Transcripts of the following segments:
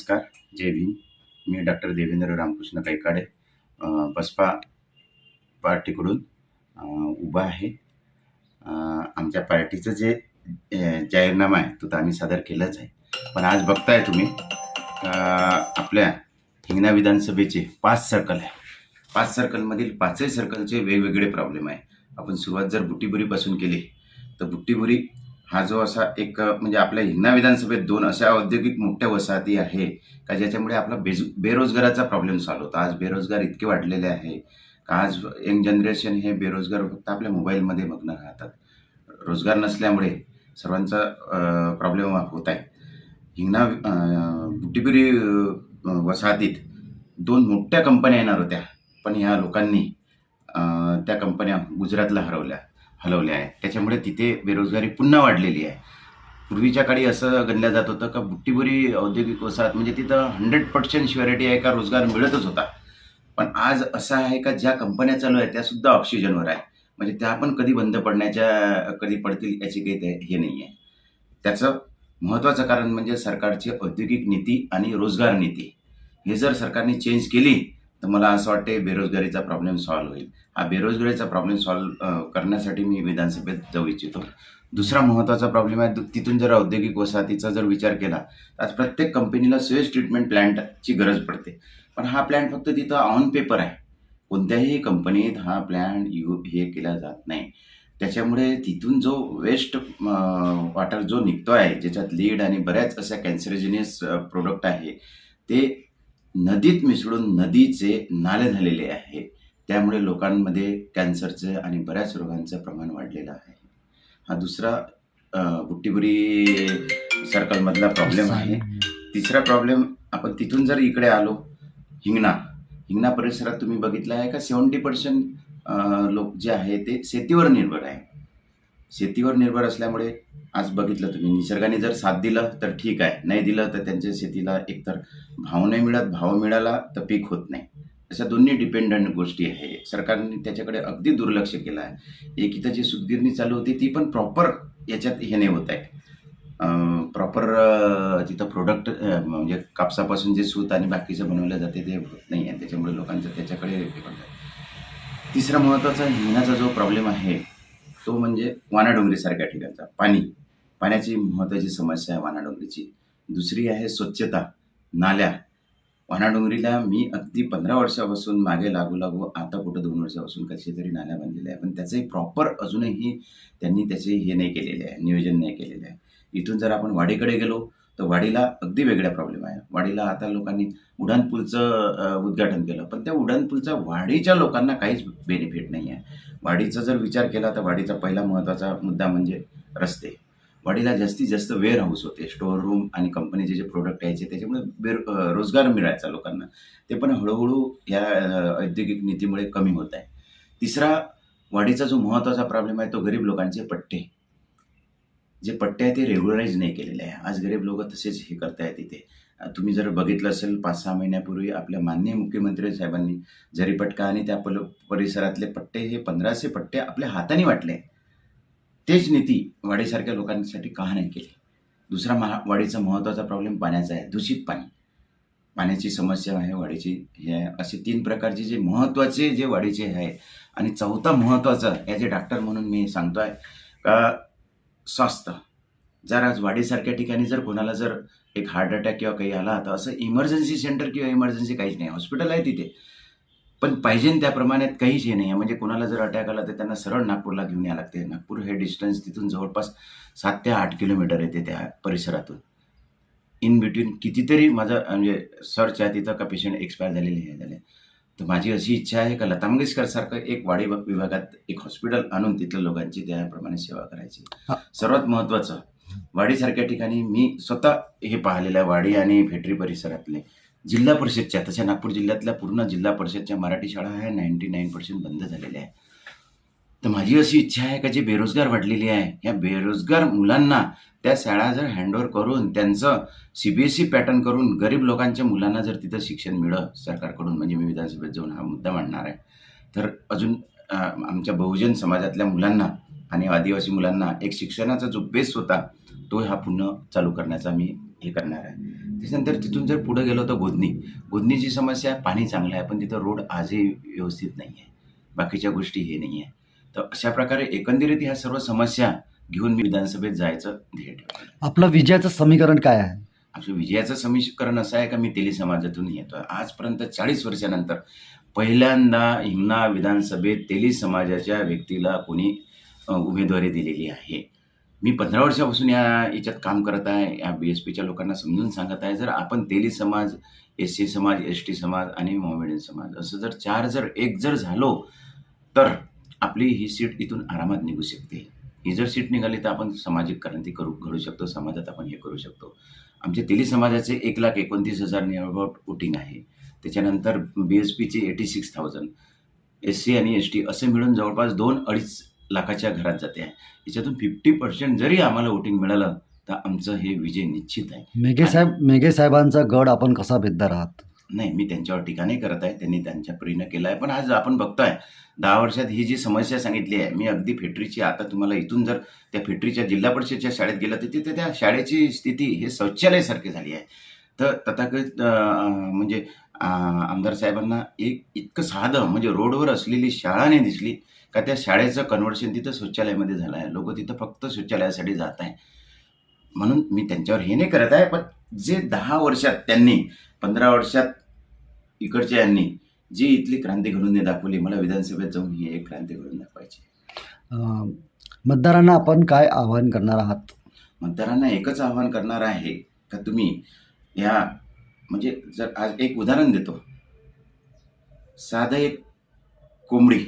नमस्कार. जय भीम. मी डॉक्टर देवेंद्र रामकृष्ण कैकाडे बसपा पार्टीकडून उभा आहे. आमच्या पार्टीचं जे जाहीरनामा आहे तो तर आम्ही सादर केलाच आहे. पण आज बघताय तुम्ही आपल्या हिंगणा विधानसभेचे पाच सर्कल आहे. पाच सर्कलमधील पाचही सर्कलचे वेगवेगळे प्रॉब्लेम आहे. आपण सुरुवात जर बुट्टीबुरीपासून केली तर बुट्टीबुरी हा जो असा एक म्हणजे आपल्या हिंगणा विधानसभेत दोन अशा औद्योगिक मोठ्या वसाहती आहे का ज्याच्यामुळे आपला बेज बेरोजगाराचा प्रॉब्लेम सॉल्व्ह होता. आज बेरोजगार इतके वाढलेले आहे का आज यंग जनरेशन हे बेरोजगार फक्त आपल्या मोबाईलमध्ये मग्न राहतात. रोजगार नसल्यामुळे सर्वांचा प्रॉब्लेम होत आहे. हिंगणा बुटीपुरी वसाहतीत दोन मोठ्या कंपन्या येणार होत्या. पण ह्या लोकांनी त्या कंपन्या गुजरातला हरवल्या. हलवल्या आहेत त्याच्यामुळे तिथे बेरोजगारी पुन्हा वाढलेली आहे. पूर्वीच्या काळी असं गणलं जात होतं का बुट्टीबुरी औद्योगिक वसाहत म्हणजे तिथं हंड्रेड पर्सेंट श्युरिटी आहे का रोजगार मिळतच होता. पण आज असं आहे का ज्या कंपन्या चालू आहेत त्यासुद्धा ऑक्सिजनवर आहे. म्हणजे त्या पण कधी बंद पडण्याच्या कधी पडतील याची काही ते- हे नाही आहे त्याचं महत्त्वाचं कारण म्हणजे सरकारची औद्योगिक नीती आणि रोजगार नीती. हे जर सरकारने चेंज केली तर मला असं वाटते बेरोजगारीचा प्रॉब्लेम सॉल्व्ह होईल. हा बेरोजगारीचा प्रॉब्लेम सॉल्व्ह करण्यासाठी मी विधानसभेत जाऊ इच्छितो. दुसरा महत्त्वाचा प्रॉब्लेम आहे तिथून जर औद्योगिक वसाहतीचा जर विचार केला तर आज प्रत्येक कंपनीला स्वेज ट्रीटमेंट प्लॅन्टची गरज पडते. पण हा प्लॅन्ट फक्त तिथं ऑन पेपर आहे. कोणत्याही कंपनीत हा प्लॅन्ट यू हे केला जात नाही. त्याच्यामुळे तिथून जो वेस्ट वॉटर जो निघतो आहे ज्याच्यात लीड आणि बऱ्याच अशा कॅन्सरेजिनियस प्रोडक्ट आहे ते नदीत मिसळून नदीचे नाले झालेले आहे त्यामुळे लोकांमध्ये कॅन्सरचं आणि बऱ्याच रोगांचं प्रमाण वाढलेलं आहे. हा दुसरा बुट्टीबुरी सर्कलमधला प्रॉब्लेम आहे. तिसरा प्रॉब्लेम आपण तिथून जर इकडे आलो हिंगणा. हिंगणा परिसरात तुम्ही बघितलं आहे का? सेवन्टी पर्सेंट लोक जे आहे ते शेतीवर निर्भर आहे. शेतीवर निर्भर असल्यामुळे आज बघितलं तुम्ही. निसर्गाने जर साथ दिलं तर ठीक आहे. नाही दिलं तर त्यांच्या शेतीला एकतर भाव नाही मिळत भाव मिळाला तर पीक होत नाही. अशा दोन्ही डिपेंडंट गोष्टी आहे. सरकारने त्याच्याकडे अगदी दुर्लक्ष केलं आहे. एक इथं जी सुतगिरणी चालू होती ती पण प्रॉपर याच्यात हे नाही होत आहे. प्रॉपर तिथं प्रोडक्ट म्हणजे कापसापासून जे सूत आणि बाकीचं बनवलं जाते ते होत नाही आहे. त्याच्यामुळे लोकांचं त्याच्याकडे आहे. तिसरा महत्त्वाचा हिंगणाचा जो प्रॉब्लेम आहे तो म्हणजे वानाडोंगरीसारख्या ठिकाणचा. पाणी. पाण्याची महत्त्वाची समस्या आहे वानाडोंगरीची. दुसरी आहे स्वच्छता. नाल्या. वानाडोंगरीला मी अगदी पंधरा वर्षापासून मागे लागू लागू आता कुठं दोन वर्षापासून कशी तरी नाल्या बांधलेल्या आहे पण त्याचंही प्रॉपर अजूनही त्यांनी त्याचे हे नाही केलेले आहे नियोजन नाही केलेलं आहे. इथून जर आपण वाडीकडे गेलो तर वाडीला अगदी वेगळ्या प्रॉब्लेम आहे. वाडीला आता लोकांनी उड्डाणपूलचं उद्घाटन केलं. पण त्या उड्डाणपूलचा वाडीच्या लोकांना काहीच बेनिफिट नाही आहे वाडीचा जर विचार केला तर वाडीचा पहिला महत्त्वाचा मुद्दा म्हणजे रस्ते. वाडीला जास्तीत जास्त वेअर हाऊस होते. स्टोअर रूम आणि कंपनीचे जे प्रोडक्ट यायचे त्याच्यामुळे बेर रोजगार मिळायचा लोकांना. ते पण हळूहळू या औद्योगिक नीतीमुळे कमी होत आहे. तिसरा वाडीचा जो महत्त्वाचा प्रॉब्लेम आहे तो गरीब लोकांचे पट्टे. जे पट्टे आहे ते रेग्युलराईज नाही केलेले आहे. आज गरीब लोक तसेच हे करतायत तिथे तुम्ही जर बघितलं असेल पाच सहा महिन्यापूर्वी आपल्या माननीय मुख्यमंत्री साहेबांनी जरीपटका आणि त्या पल परिसरातले पट्टे हे पंधराशे पट्टे आपल्या हाताने वाटले. तेच नीती वाडीसारख्या लोकांसाठी का नाही केली? दुसरा महा वाडीचा महत्त्वाचा प्रॉब्लेम पाण्याचा आहे दूषित पाणी. पाण्याची समस्या आहे वाडीची हे आहे. असे तीन प्रकारचे जे महत्त्वाचे जे वाडीचे आहे आणि चौथा महत्त्वाचा ॲज ए डॉक्टर म्हणून मी सांगतो आहे का स्वस्त जर आज वाडीसारख्या ठिकाणी जर कोणाला जर एक हार्ट अटॅक किंवा काही आला तर असं इमर्जन्सी सेंटर किंवा इमर्जन्सी काहीच नाही. हॉस्पिटल आहे तिथे. पण पाहिजे त्याप्रमाणे काहीच हे नाही. आहे म्हणजे कोणाला जर अटॅक आला तर त्यांना सरळ नागपूरला घेऊन यावं लागते. नागपूर हे डिस्टन्स तिथून जवळपास सात ते आठ किलोमीटर येते त्या परिसरातून. इन बिटवीन कितीतरी माझं म्हणजे सर्च आहे तिथं का पेशंट एक्सपायर झालेले हे झाले. तर माझी अशी इच्छा आहे का लता मंगेशकरसारखं एक वाडी विभागात एक हॉस्पिटल आणून तिथल्या लोकांची त्याप्रमाणे सेवा करायची. सर्वात महत्त्वाचं वाडीसारख्या ठिकाणी मी स्वतः हे पाहिलेलं आहे वाडी आणि फेटरी परिसरातले जिल्हा परिषदच्या तशा नागपूर जिल्ह्यातल्या पूर्ण जिल्हा परिषदच्या मराठी शाळा ह्या नाईन्टी नाईन पर्सेंट बंद झालेल्या आहे तर माझी अशी इच्छा आहे का जे बेरोजगार वाढलेली आहे या बेरोजगार मुलांना त्या शाळा जर हँडओव्हर करून त्यांचं C B S E pattern करून गरीब लोकांच्या मुलांना जर तिथं शिक्षण मिळं सरकारकडून म्हणजे मी विधानसभेत जाऊन हा मुद्दा मांडणार आहे. तर अजून आमच्या बहुजन समाजातल्या मुलांना आणि आदिवासी मुलांना एक शिक्षणाचा जो बेस होता तो हा पुन्हा चालू करण्याचा मी हे करणार आहे. त्याच्यानंतर तिथून जर पुढे गेलो तर गोधनी गोधनीची समस्या पाणी चांगलं आहे पण तिथं रोड आजही व्यवस्थित नाही आहे. बाकीच्या गोष्टी हे नाही आहे. तर अशा प्रकारे एकंदरीत ह्या सर्व समस्या घेऊन मी विधानसभेत जायचं ध्येय ठेवलं. आपलं विजयाचं समीकरण काय आहे? आमचं विजयाचं समीकरण असं आहे का मी तेली समाजातून येतो? आजपर्यंत चाळीस वर्षानंतर पहिल्यांदा हिंगणा विधानसभेत तेली समाजाच्या व्यक्तीला कोणी उमेदवारी दिलेली आहे. मी पंधरा वर्षापासून या याच्यात काम करत आहे या बी एस पीच्या लोकांना समजून सांगत आहे. जर आपण तेली समाज एस सी समाज एस टी समाज आणि मोमेडियन समाज असं जर चार जर एक जर झालो तर आपली ही सीट इथून आरामात निघू शकते. ही जर सीट निघाली तर आपण सामाजिक क्रांती करू घडू शकतो समाजात आपण हे करू शकतो. आमचे तेली समाजाचे एक लाख एकोणतीस हजार निअरअबाउट वोटिंग आहे. त्याच्यानंतर बी एस पीचे eighty six thousand S C आणि एस टी असे मिळून जवळपास दोन अडीच लाखाच्या घरात जाते आहे. याच्यातून फिफ्टी पर्सेंट जरी आम्हाला वोटिंग मिळालं तर आमचं हे विजय निश्चित आहे. मेघे साहेब मेघे साहेबांचा गड आपण कसा बेददार आहात? नाही मी त्यांच्यावर टीका नाही करत आहे. त्यांनी त्यांच्या परीनं केलं आहे. पण आज आपण बघतोय दहा वर्षात ही जी समस्या सांगितली आहे मी अगदी फेटरीची आता तुम्हाला इथून जर त्या फेटरीच्या जिल्हा परिषदच्या शाळेत गेलं तर तिथे त्या शाळेची स्थिती हे शौचालयासारखी झाली आहे. तर तथाकथित म्हणजे आमदार साहेबांना एक इतकं साधं म्हणजे रोडवर असलेली शाळा नाही दिसली का त्या शाळेचं कन्व्हर्शन तिथं शौचालयामध्ये झालं आहे. लोक तिथं फक्त शौचालयासाठी जात आहे म्हणून मी त्यांच्यावर हे नाही करत आहे पण जे दहा वर्षात त्यांनी पंधरा वर्षात इकडच्या यांनी जी इथली क्रांती घडून दाखवली मला विधानसभेत जाऊन ही एक क्रांती घडून दाखवायची. मतदारांना आपण काय आवाहन करणार आहात? मतदारांना एकच आवाहन करणार आहे का तुम्ही या म्हणजे जर आज एक उदाहरण देतो. साधं एक कोंबडी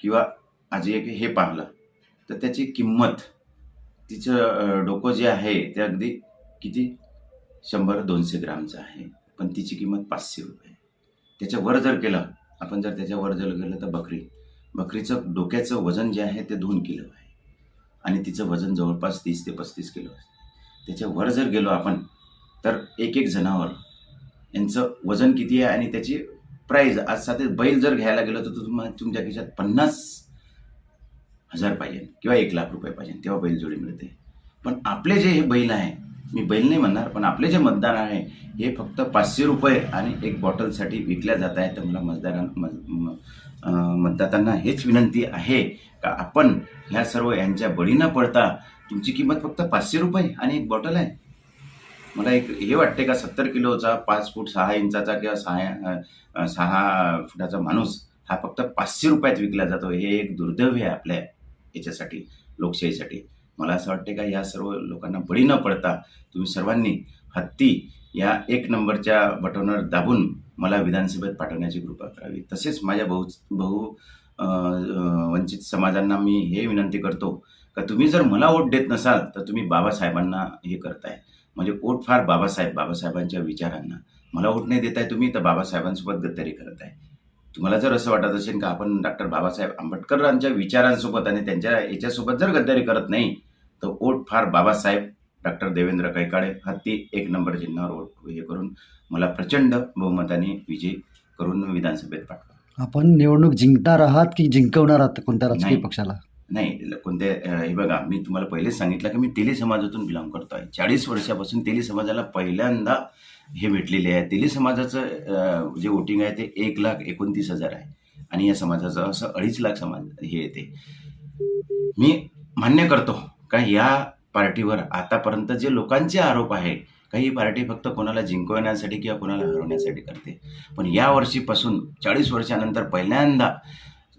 किंवा आज एक हे पाहिलं तर त्याची किंमत तिचं डोकं जे आहे ते अगदी किती? शंभर दोनशे ग्रामचं आहे. पण तिची किंमत पाचशे रुपये. त्याच्या वर जर केलं आपण जर त्याच्या वर जर गेलं तर बकरी. बकरीचं डोक्याचं वजन जे आहे ते दोन किलो आहे. आणि तिचं वजन जवळपास तीस ते पस्तीस किलो असते त्याच्या वर जर गेलो आपण तर एक एक जनावर यांचं वजन किती आहे आणि त्याची प्राईज आज साधे बैल जर घ्यायला गेलो तर तुम्हाला तुमच्या खिशात पन्नास हजार पाहिजे किंवा एक लाख रुपये पाहिजे तेव्हा बैलजोडी मिळते. पण आपले जे हे बैल आहे मी बैल नाही म्हणणार पण आपले जे मतदान आहे हे फक्त पाचशे रुपये आणि एक बॉटलसाठी विकल्या जात आहे तर मला मतदारां म- मतदातांना हेच विनंती आहे का आपण ह्या सर्व यांच्या बळी न पडता तुमची किंमत फक्त पाचशे रुपये आणि एक बॉटल आहे? मला एक हे वाटते का सत्तर किलोचा पाच फूट सहा इंचाचा किंवा सहा सहा फुटाचा माणूस हा फक्त पाचशे रुपयात विकला जातो? हे एक दुर्दैव आहे आपल्या याच्यासाठी लोकशाहीसाठी. मला असं वाटते का या सर्व लोकांना बळी न पडता तुम्ही सर्वांनी हत्ती या एक नंबरच्या बटनवर दाबून मला विधानसभेत पाठवण्याची कृपा करावी. तसेच माझ्या बहु बहु वंचित समाजांना मी हे विनंती करतो का तुम्ही जर मला वोट देत नसाल तर तुम्ही बाबासाहेबांना हे करताय. म्हणजे वोट फार बाबासाहेब बाबासाहेबांच्या विचारांना. मला वोट नाही देताय तुम्ही तर बाबासाहेबांसोबत गद्दारी करत आहे तुम्हाला जर असं वाटत असेल का आपण डॉक्टर बाबासाहेब आंबेडकरांच्या विचारांसोबत आणि त्यांच्या याच्यासोबत जर गद्दारी करत नाही तर वोट फार बाबासाहेब डॉक्टर देवेंद्र कैकाडे हत्ती एक नंबर चिन्हावर वोट हे करून मला प्रचंड बहुमताने विजय करून विधानसभेत पाठवा आपण निवडणूक जिंकणार आहात की जिंकवणार आहात कोणत्या राजकीय नाही. पक्षाला? नाही कोणत्या हे बघा मी तुम्हाला पहिलेच सांगितलं की मी तेली समाजातून बिलॉंग करतो आहे. चाळीस वर्षापासून तेली समाजाला पहिल्यांदा हे भेटलेले आहे. तेली समाजाचं जे वोटिंग आहे ते एक लाख एकोणतीस हजार आहे. आणि या समाजाचं असं अडीच लाख समाज हे येते. मी मान्य करतो का या पार्टीवर आतापर्यंत जे लोकांचे आरोप आहे का ही पार्टी फक्त कोणाला जिंकवण्यासाठी किंवा कोणाला हरवण्यासाठी करते? पण या वर्षीपासून चाळीस वर्षानंतर पहिल्यांदा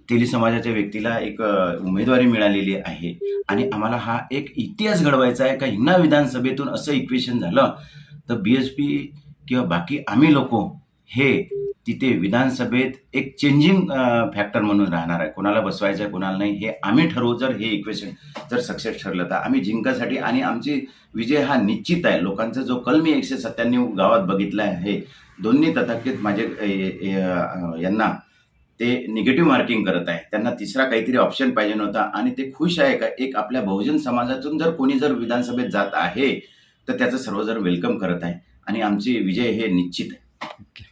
तेली समाजाच्या व्यक्तीला एक उमेदवारी मिळालेली आहे. आणि आम्हाला हा एक इतिहास घडवायचा आहे का हिंगणा विधानसभेतून असं इक्वेशन झालं तर बी एस पी किंवा बाकी आम्ही लोक हे तिथे विधानसभेत एक चेंजिंग फॅक्टर म्हणून राहणार आहे. कोणाला बसवायचं आहे कोणाला नाही हे आम्ही ठरवू. जर हे इक्वेशन जर सक्सेस ठरलं तर आम्ही जिंकासाठी आणि आमची विजय हा निश्चित आहे. लोकांचा जो कल मी एकशे सत्त्याण्णव गावात बघितला आहे. दोन्ही तथाकथित माझे यांना ते निगेटिव्ह मार्किंग करत आहे. त्यांना तिसरा काहीतरी ऑप्शन पाहिजे नव्हता आणि ते खुश आहे का? एक आपल्या बहुजन समाजातून जर कोणी जर विधानसभेत जात आहे तर त्याचं सर्वजण वेलकम करत आहे. आणि आमची विजय हे निश्चित आहे.